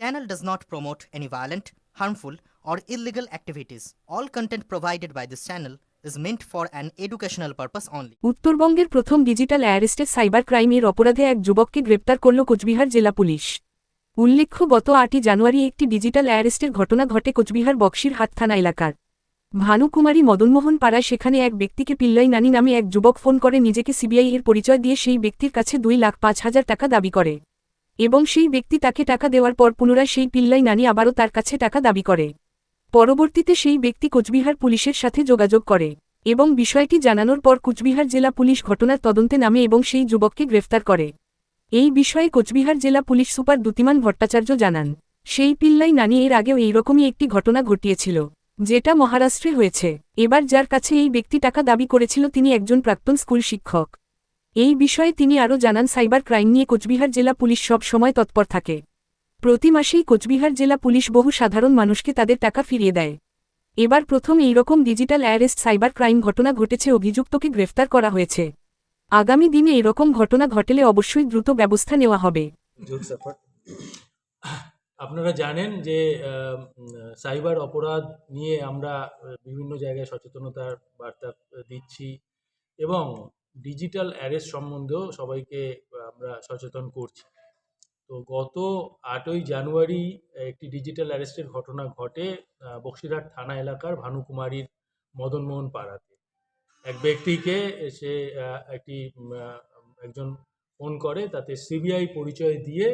channel does not promote any violent, harmful, or illegal activities. All content provided by this channel is meant for an educational purpose only. উত্তরবঙ্গের প্রথম digital অ্যারেস্টে cyber ক্রাইমের অপরাধে এক যুবককে গ্রেপ্তার করল কোচবিহার জেলা police উল্লেখ্য গত আটই জানুয়ারি একটি ডিজিটাল অ্যারেস্টের ঘটনা ঘটে কোচবিহার বক্সির হাট থানা এলাকার ভানুকুমারী মদনমোহন পাড়ায় সেখানে এক ব্যক্তিকে পিল্লাই নানি নামে এক যুবক ফোন করে নিজেকে সিবিআই এর পরিচয় দিয়ে সেই ব্যক্তির কাছে দুই লাখ পাঁচ হাজার টাকা দাবি করে এবং সেই ব্যক্তি তাকে টাকা দেওয়ার পর পুনরায় সেই পিল্লাই নানি আবারও তার কাছে টাকা দাবি করে। পরবর্তীতে সেই ব্যক্তি কোচবিহার পুলিশের সাথে যোগাযোগ করে এবং বিষয়টি জানানোর পর কোচবিহার জেলা পুলিশ ঘটনার তদন্তে নামে এবং সেই যুবককে গ্রেফতার করে। এই বিষয়ে কোচবিহার জেলা পুলিশ সুপার দুতিমান ভট্টাচার্য জানান, সেই পিল্লাই নানি এর আগেও এইরকমই একটি ঘটনা ঘটিয়েছিল, যেটা মহারাষ্ট্রে হয়েছে। এবার যার কাছে এই ব্যক্তি টাকা দাবি করেছিল তিনি একজন প্রাক্তন স্কুল শিক্ষক। এই বিষয়ে তিনি আরও জানান সাইবার ক্রাইম নিয়ে কোচবিহার জেলা পুলিশ সব সময় তৎপর থাকে। প্রতি মাসেই কোচবিহার জেলা পুলিশ বহু সাধারণ মানুষকে তাদের টাকা ফিরিয়ে দেয়। এবার প্রথম এইরকম ডিজিটাল অ্যারেস্ট সাইবার ক্রাইম ঘটনা ঘটেছে অভিযুক্তকে গ্রেফতার করা হয়েছে। আগামী দিনে এরকম ঘটনা ঘটলে অবশ্যই দ্রুত ব্যবস্থা নেওয়া হবে। আপনারা জানেন যে সাইবার অপরাধ নিয়ে আমরা বিভিন্ন জায়গায় সচেতনতার বার্তা দিচ্ছি এবং ডিজিটাল অ্যারেস্ট সম্বন্ধেও সবাইকে আমরা সচেতন করছি। তো গত আটই জানুয়ারি একটি ডিজিটাল অ্যারেস্টের ঘটনা ঘটে বক্সিরহাট থানা এলাকার ভানুকুমারীর মদনমোহন পাড়াতে। এক ব্যক্তিকে সে একটি একজন ফোন করে, তাতে সিবিআই পরিচয় দিয়ে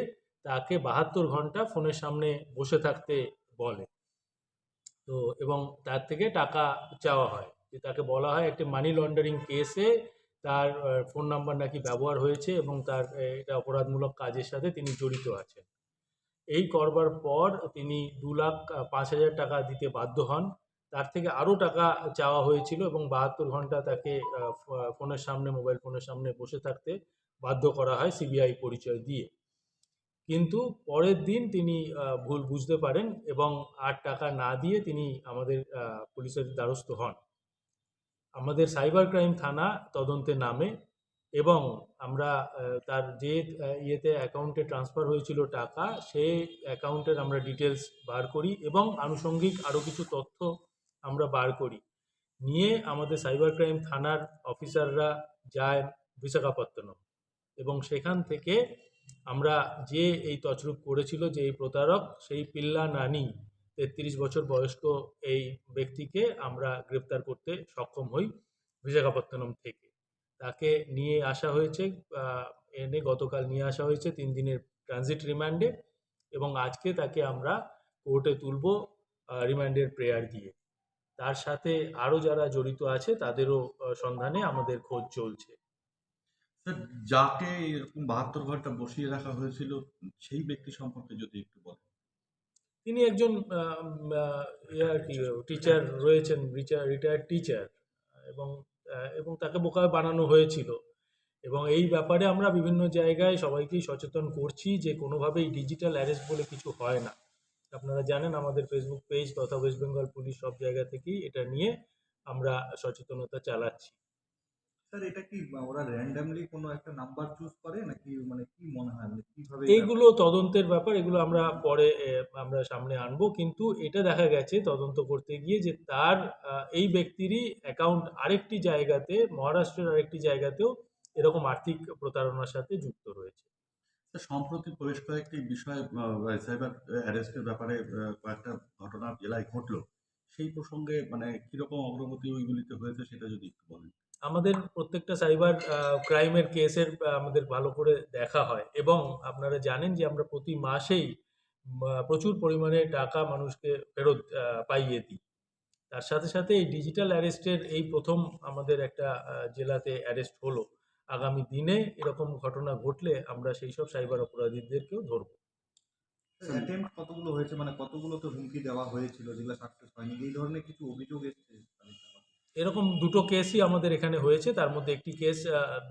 তাকে বাহাত্তর ঘণ্টা ফোনের সামনে বসে থাকতে বলে। তো, এবং তার থেকে টাকা চাওয়া হয়। তাকে বলা হয় একটি মানি লন্ডারিং কেসে তার ফোন নাম্বার নাকি ব্যবহার হয়েছে এবং তার এটা অপরাধমূলক কাজের সাথে তিনি জড়িত আছেন। এই করবার পর তিনি দু লাখ পাঁচ হাজার টাকা দিতে বাধ্য হন। তার থেকে আরও টাকা চাওয়া হয়েছিল এবং বাহাত্তর ঘণ্টা তাকে ফোনের সামনে, মোবাইল ফোনের সামনে বসে থাকতে বাধ্য করা হয় সিবিআই পরিচয় দিয়ে। কিন্তু পরের দিন তিনি ভুল বুঝতে পারেন এবং আর টাকা না দিয়ে তিনি আমাদের পুলিশের দ্বারস্থ হন। আমাদের সাইবার ক্রাইম থানা তদন্তে নামে এবং আমরা তার যে ইয়েতে অ্যাকাউন্টে ট্রান্সফার হয়েছিল টাকা সেই অ্যাকাউন্টের আমরা ডিটেলস বার করি এবং আনুষঙ্গিক আরও কিছু তথ্য আমরা বার করি। নিয়ে আমাদের সাইবার ক্রাইম থানার অফিসাররা যায় বিশাখাপত্তনম এবং সেখান থেকে আমরা যে এই তছরূপ করেছিল, যে এই প্রতারক, সেই পিল্লা নানি তেত্রিশ বছর বয়স্ক এই ব্যক্তিকে আমরা গ্রেপ্তার করতে সক্ষম হই বিশাখাপত্তনম থেকে। তাকে নিয়ে আসা হয়েছে এনে গতকাল নিয়ে আসা হয়েছে তিন দিনের ট্রানজিট রিমান্ডে এবং আজকে তাকে আমরা কোর্টে তুলব রিমান্ডের প্রেয়ার দিয়ে। তার সাথে আরও যারা জড়িত আছে তাদেরও সন্ধানে আমাদের খোঁজ চলছে। যাকে এরকম বাহাত্তর ঘণ্টা বসিয়ে রাখা হয়েছিল, সেই ব্যক্তি সম্পর্কে যদি একটু বলেন। তিনি একজন আর কি টিচার রয়েছেন রিটায়ার্ড টিচার এবং এবং তাকে বোকা বানানো হয়েছিল। এবং এই ব্যাপারে আমরা বিভিন্ন জায়গায় সবাইকেই সচেতন করছি যে কোনোভাবেই ডিজিটাল অ্যারেস্ট বলে কিছু হয় না। আপনারা জানেন আমাদের ফেসবুক পেজ তথা ওয়েস্ট বেঙ্গল পুলিশ সব জায়গা থেকেই এটা নিয়ে আমরা সচেতনতা চালাচ্ছি। স্যার এটা কি ওরা র্যান্ডামলি কোনো একটা নাম্বার চুজ করে? নাকি মানে কি মনে হয়? মানে কীভাবে এইগুলো তদন্তের ব্যাপার এগুলো আমরা পরে আমরা সামনে আনব। কিন্তু এটা দেখা গেছে তদন্ত করতে গিয়ে যে তার এই ব্যক্তিরই অ্যাকাউন্ট আরেকটি জায়গাতে মহারাষ্ট্রের আরেকটি জায়গাতেও এরকম আর্থিক প্রতারণার সাথে যুক্ত রয়েছে। স্যার, সম্প্রতি বেশ কয়েকটি বিষয় সাইবার অ্যারেস্টের ব্যাপারে কয়েকটা ঘটনা জেলায় ঘটলো। সেই প্রসঙ্গে মানে কীরকম অগ্রগতি ওইগুলিতে হয়েছে সেটা যদি একটু বলেন। আমাদের প্রত্যেকটা সাইবার ক্রাইমের কেসের আমাদের ভালো করে দেখা হয়। এবং আপনারা জানেন যে আমরা প্রতি মাসেই প্রচুর পরিমাণে টাকা মানুষকে ফেরত পাইয়ে দিই। তার সাথে সাথে এই ডিজিটাল অ্যারেস্টের এই প্রথম আমাদের একটা জেলাতে অ্যারেস্ট হলো। আগামী দিনে এরকম ঘটনা ঘটলে আমরা সেই সব সাইবার অপরাধীদেরকেও ধরবো। কতগুলো হয়েছে? মানে কতগুলো তো হুমকি দেওয়া হয়েছিল? যেগুলো সাকসেস হয়নি? এই ধরনের কিছু অভিযোগ এসছে? এরকম দুটো কেসই আমাদের এখানে হয়েছে। তার মধ্যে একটি কেস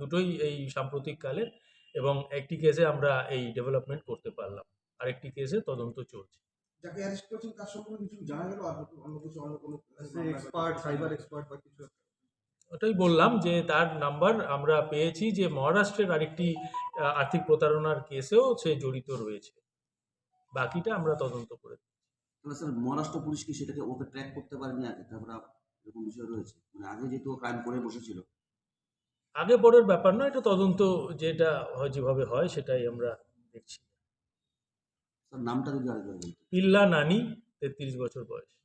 দুটোই এই সাম্প্রতিককালের এবং একটি কেসে আমরা এই ডেভেলপমেন্ট করতে পারলাম। আরেকটি কেসে তদন্ত চলছে। যাকে অ্যারেস্ট করেছেন তার সম্পর্কে কিছু জানা গেল? আর অন্য কিছু অন্য কোনো এক্সপার্ট সাইবার এক্সপার্ট বা কিছু ওটাই বললাম যে তার নাম্বার আমরা পেয়েছি যে মহারাষ্ট্রের আরেকটি আর্থিক প্রতারণার কেসেও সে জড়িত রয়েছে। বাকিটা আমরা তদন্ত করে স্যার মহারাষ্ট্র পুলিশ কি সেটাকে ওকে ট্র্যাক করতে পারেনি আগে? তারপরে এরকম বিষয় রয়েছে। মানে আগে যেহেতু ক্রাইম করে বসেছিল। আগে পরের ব্যাপার নয় এটা তদন্ত যেটা হয় যেভাবে হয় সেটাই আমরা দেখছি। নামটা যদি আগে পিল্লা নানি তেত্রিশ বছর বয়স।